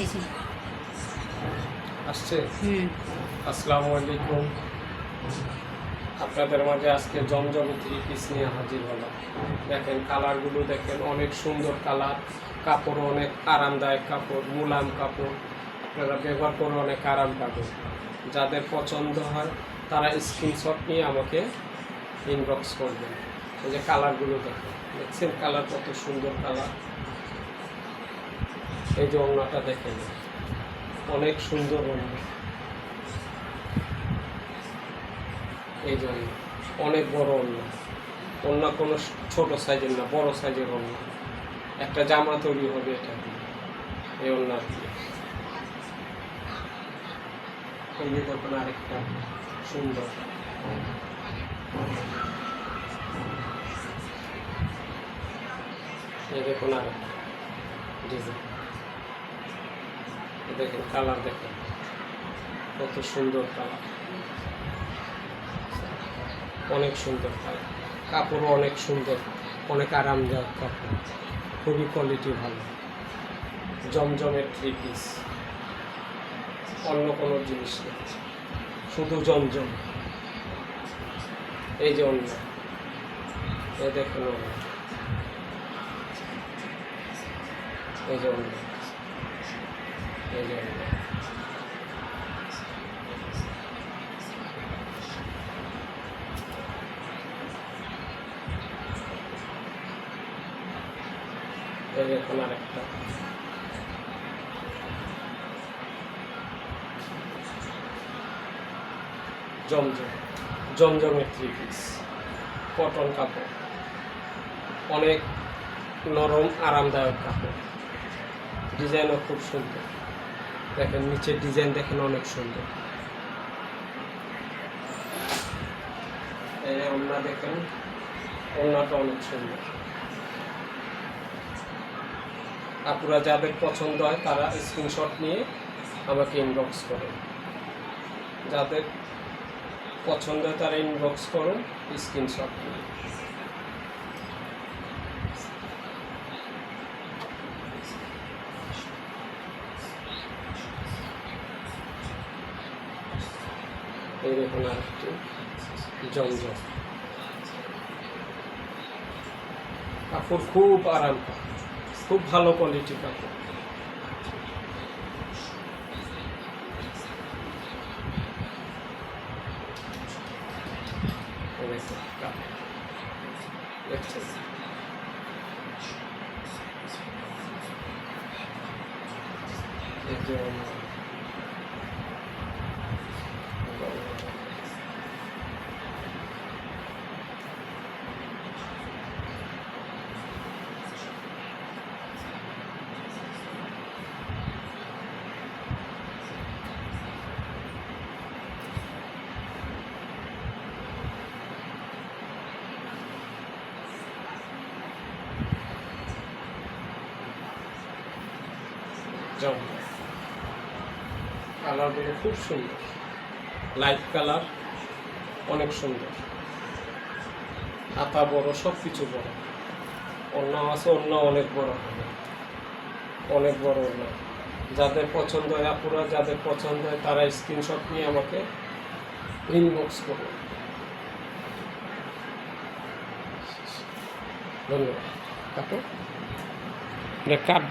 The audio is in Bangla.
দিছি আসছে? হুম। আসসালামু আলাইকুম। আপনাদের মাঝে আজকে জমজম থ্রি পিস নিয়ে হাজির হলাম। দেখেন কালারগুলো দেখেন অনেক সুন্দর কালার কাপড় অনেক আরামদায়ক কাপড় মুলাম কাপড়। আপনারা ব্যবহার করে অনেক আরাম পাবেন। যাদের পছন্দ হয় তারা স্ক্রিনশট নিয়ে আমাকে ইনবক্স করবেন। এই যে কালারগুলো দেখেন দেখছেন কালার কত সুন্দর কালার এই যে অন্যটা দেখেন। অনেক সুন্দর অন্য এই জন্য অনেক বড় অন্য অন্য কোনো ছোট সাইজের না, বড় সাইজের অন্য একটা জামা তৈরি হবে এটা। এই অন্য এই যে দেখুন আরেকটা সুন্দর। এই দেখুন আরেকটা ডিজাইন। দেখেন, কালার দেখেন। কত সুন্দর কালার। অনেক সুন্দর কালার। কাপড়ও অনেক সুন্দর, অনেক আরামদায়ক কাপড়। খুবই কোয়ালিটি ভালো। জমজমের থ্রি পিস অন্য কোনো জিনিস নেই। শুধু জমজম। এই যে অন্য। এই দেখুন এই যে অন্য। অন্য এই জমজম কটন কাপড় অনেক নরম আরামদায়ক কাপড় ডিজাইনও খুব সুন্দর দেখেন, নিচের ডিজাইন দেখেন অনেক সুন্দর। ওড়না দেখেন, ওড়নাটা অনেক সুন্দর। আপনারা যাদের পছন্দ হয়, তারা স্ক্রিনশট নিয়ে আমাকে ইনবক্স করুন। যাদের পছন্দ হয়, তারা ইনবক্স করুন স্ক্রিনশট নিয়ে। দেখুন আরেকটি জমজম। কাপড় খুব আরাম খুব ভালো কোয়ালিটি কাপড়। এই দেখুন কালারগুলো খুব সুন্দর। লাইট কালার অনেক সুন্দর। হাতা বড় সব কিছু বড়। অন্য আছে, অন্য অনেক বড় হবে। অনেক বড় অন্য যাদের পছন্দ হয়, আপুরা যাদের পছন্দ হয়, তারা স্ক্রিনশট নিয়ে আমাকে ইনবক্স করুন ধন্যবাদ। কাটো কাটবা